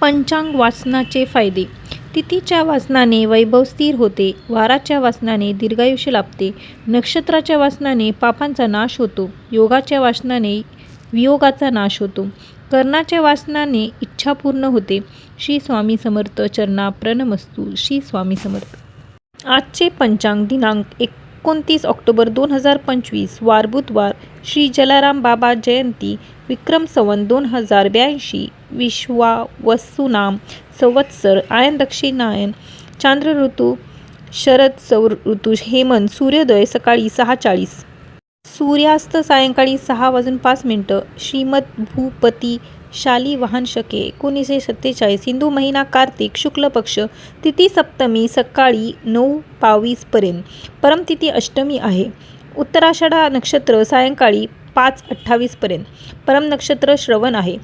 पंचांग वाचनाचे फायदे. तिथीच्या वाचनाने वैभव स्थिर होते वाराच्या वाचनाने दीर्घायुष्य लाभते नक्षत्राच्या वाचनाने पापांचा नाश होतो योगाच्या वाचनाने वियोगाचा नाश होतो कर्णाच्या वाचनाने इच्छा पूर्ण होते. श्री स्वामी समर्थ चरणा प्रणमस्तू श्री स्वामी समर्थ. आजचे पंचांग दिनांक एक एकोणतीस ऑक्टोबर दोन हजार पंचवीस वार बुधवार श्री जलाराम बाबा जयंती विक्रम संवत दोन हजार ब्याऐंशी विश्वा वसुनाम संवत्सर आयन दक्षिणायन चांद्र ऋतू शरद सौर ऋतू हेमंत सूर्योदय सकाळी सहा चाळीस. सूर्यास्त सायंकाळी सहा वाजून पाच मिनटं. श्रीमद भूपती शाली वाहन शके. एकोणीसशे सत्तेचाळीस हिंदू महिना कार्तिक शुक्ल पक्ष तिथी सप्तमी सकाळी नऊ बावीसपर्यंत परमतिथी अष्टमी आहे. उत्तराषाढा नक्षत्र सायंकाळी पाच अठ्ठावीसपर्यंत परम नक्षत्र श्रवण आहे.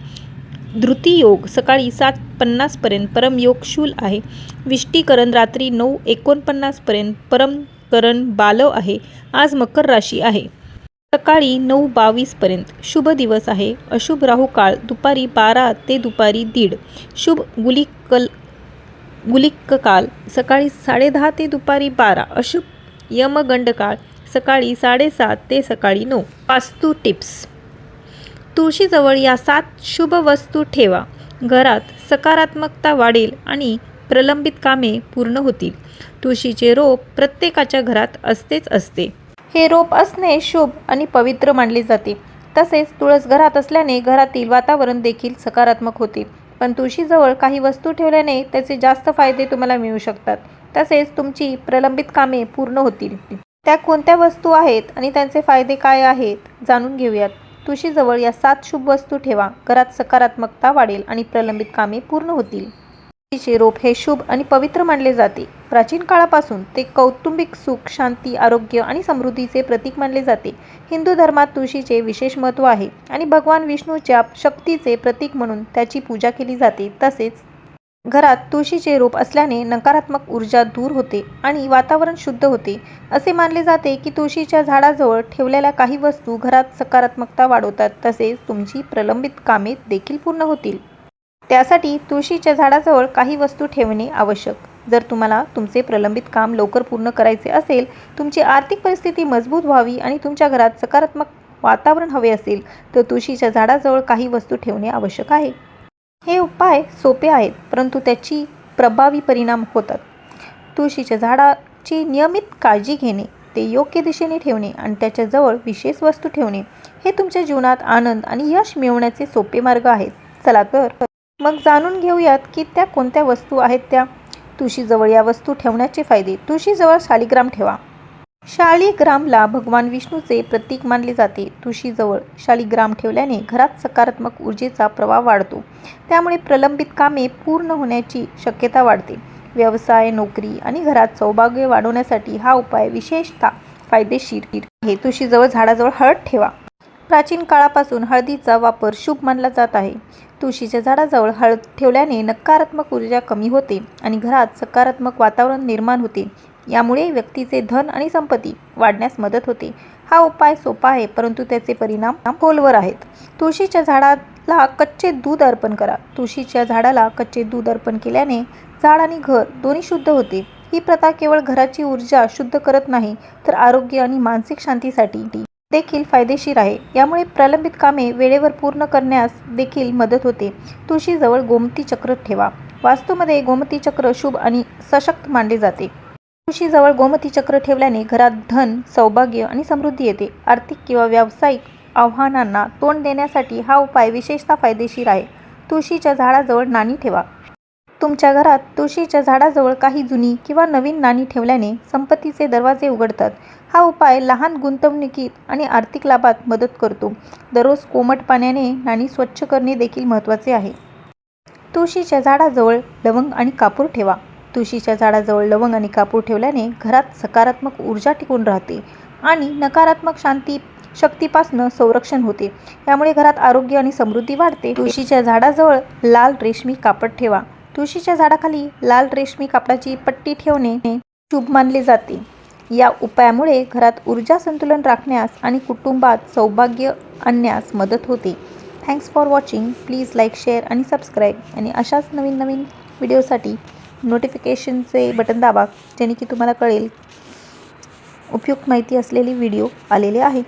धृती योग सकाळी सात पन्नासपर्यंत परमयोग शूल आहे. विष्टीकरण रात्री नऊ एकोणपन्नासपर्यंत परमकरण बालव आहे. आज मकर राशी आहे. सकाळी नऊ बावीसपर्यंत शुभ दिवस आहे. अशुभ राहू काळ. दुपारी बारा ते दुपारी दीड. शुभ गुलिकल गुलिक काल सकाळी साडेदहा ते दुपारी बारा. अशुभ यमगंड काळ सकाळी साडेसात ते सकाळी नऊ. वास्तू टिप्स. तुळशीजवळ या सात शुभ वस्तू ठेवा. घरात सकारात्मकता वाढेल आणि प्रलंबित कामे पूर्ण होतील. तुळशीचे रोप प्रत्येकाच्या घरात असतेच असते. हे रोप असणे शुभ आणि पवित्र मानले जाते. तसेच तुळस घरात असल्याने घरातील वातावरण देखील सकारात्मक होते. पण तुळशीजवळ काही वस्तू ठेवल्याने त्याचे जास्त फायदे तुम्हाला मिळू शकतात. तसेच तुमची प्रलंबित कामे पूर्ण होतील. त्या कोणत्या वस्तू आहेत आणि त्यांचे फायदे काय आहेत जाणून घेऊयात. तुळशीजवळ या सात शुभ वस्तू ठेवा. घरात सकारात्मकता वाढेल आणि प्रलंबित कामे पूर्ण होतील. तिचे रोप हे शुभ आणि पवित्र मानले जाते. प्राचीन काळापासून ते कौटुंबिक सुख शांती आरोग्य आणि समृद्धीचे प्रतीक मानले जाते. हिंदू धर्मात तुळशीचे विशेष महत्त्व आहे आणि भगवान विष्णूच्या शक्तीचे प्रतीक म्हणून त्याची पूजा केली जाते. तसेच घरात तुळशीचे रोप असल्याने नकारात्मक ऊर्जा दूर होते आणि वातावरण शुद्ध होते. असे मानले जाते की तुळशीच्या झाडाजवळ ठेवलेल्या काही वस्तू घरात सकारात्मकता वाढवतात. तसेच तुमची प्रलंबित कामे देखील पूर्ण होतील. त्यासाठी तुळशीच्या झाडाजवळ काही वस्तू ठेवणे आवश्यक. जर तुम्हाला तुमचे प्रलंबित काम लवकर पूर्ण करायचे असेल तुमची आर्थिक परिस्थिती मजबूत व्हावी आणि तुमच्या घरात सकारात्मक वातावरण हवे असेल तर तुळशीच्या झाडाजवळ काही वस्तू ठेवणे आवश्यक आहे. हे उपाय सोपे आहेत परंतु त्याची प्रभावी परिणाम होतात. तुळशीच्या झाडाची नियमित काळजी घेणे ते योग्य दिशेने ठेवणे आणि त्याच्याजवळ विशेष वस्तू ठेवणे हे तुमच्या जीवनात आनंद आणि यश मिळवण्याचे सोपे मार्ग आहेत. चला तर मग जाणून घेऊयात की त्या कोणत्या वस्तू आहेत त्या. तुळशीजवळ या वस्तू ठेवण्याचे फायदे. तुळशीजवळ शालिग्राम ठेवा. शालिग्रामला भगवान विष्णूचे प्रतीक मानले जाते. तुळशीजवळ शालिग्राम ठेवल्याने घरात सकारात्मक ऊर्जेचा प्रवाह वाढतो. त्यामुळे प्रलंबित कामे पूर्ण होण्याची शक्यता वाढते. व्यवसाय नोकरी आणि घरात सौभाग्य वाढवण्यासाठी हा उपाय विशेषतः फायदेशीर आहे. तुळशीजवळ झाडाजवळ हळद ठेवा. प्राचीन काळापासून हळदीचा वापर शुभ मानला जात आहे. तुळशीच्या झाडाजवळ हळद ठेवल्याने नकारात्मक ऊर्जा कमी होते आणि घरात सकारात्मक वातावरण निर्माण होते. यामुळे व्यक्तीचे धन आणि संपत्ती वाढण्यास मदत होते. हा उपाय सोपा आहे परंतु त्याचे परिणाम खोलवर आहेत. तुळशीच्या झाडाला कच्चे दूध अर्पण करा. तुळशीच्या झाडाला कच्चे दूध अर्पण केल्याने झाड आणि घर दोन्ही शुद्ध होते. ही प्रथा केवळ घराची ऊर्जा शुद्ध करत नाही तर आरोग्य आणि मानसिक शांतीसाठी देखील फायदेशीर आहे. यामुळे प्रलंबित कामे वेळेवर पूर्ण करण्यास देखील मदत होते. तुळशीजवळ गोमती चक्र ठेवा. वास्तूमध्ये गोमती चक्र शुभ आणि सशक्त मानले जाते. तुळशीजवळ गोमती चक्र ठेवल्याने घरात धन सौभाग्य आणि समृद्धी येते. आर्थिक किंवा व्यावसायिक आव्हानांना तोंड देण्यासाठी हा उपाय विशेषतः फायदेशीर आहे. तुळशीच्या झाडाजवळ नाणी ठेवा. तुमच्या घरात तुळशीच्या झाडाजवळ काही जुनी किंवा नवीन नाणी ठेवल्याने संपत्तीचे दरवाजे उघडतात. हा उपाय लहान गुंतवणुकीत आणि आर्थिक लाभात मदत करतो. दररोज कोमट पाण्याने नाणी स्वच्छ करणे देखील महत्त्वाचे आहे. तुळशीच्या झाडाजवळ लवंग आणि कापूर ठेवा. तुळशीच्या झाडाजवळ लवंग आणि कापूर ठेवल्याने घरात सकारात्मक ऊर्जा टिकून राहते आणि नकारात्मक शांती शक्तीपासून संरक्षण होते. यामुळे घरात आरोग्य आणि समृद्धी वाढते. तुळशीच्या झाडाजवळ लाल रेशमी कापड ठेवा. तुळशीच्या झाडाखाली लाल रेशमी कापडाची पट्टी ठेवणे शुभ मानले जाते. या उपायामुळे घरात ऊर्जा संतुलन राखण्यास आणि कुटुंबात सौभाग्य आणण्यास मदत होते. Thanks for watching please like share आणि सबस्क्राईब आणि अशाच नवीन नवीन व्हिडिओसाठी नोटिफिकेशनचे बटन दाबा जेणे की तुम्हाला कळेल उपयुक्त माहिती असलेली व्हिडिओ आलेले आहे.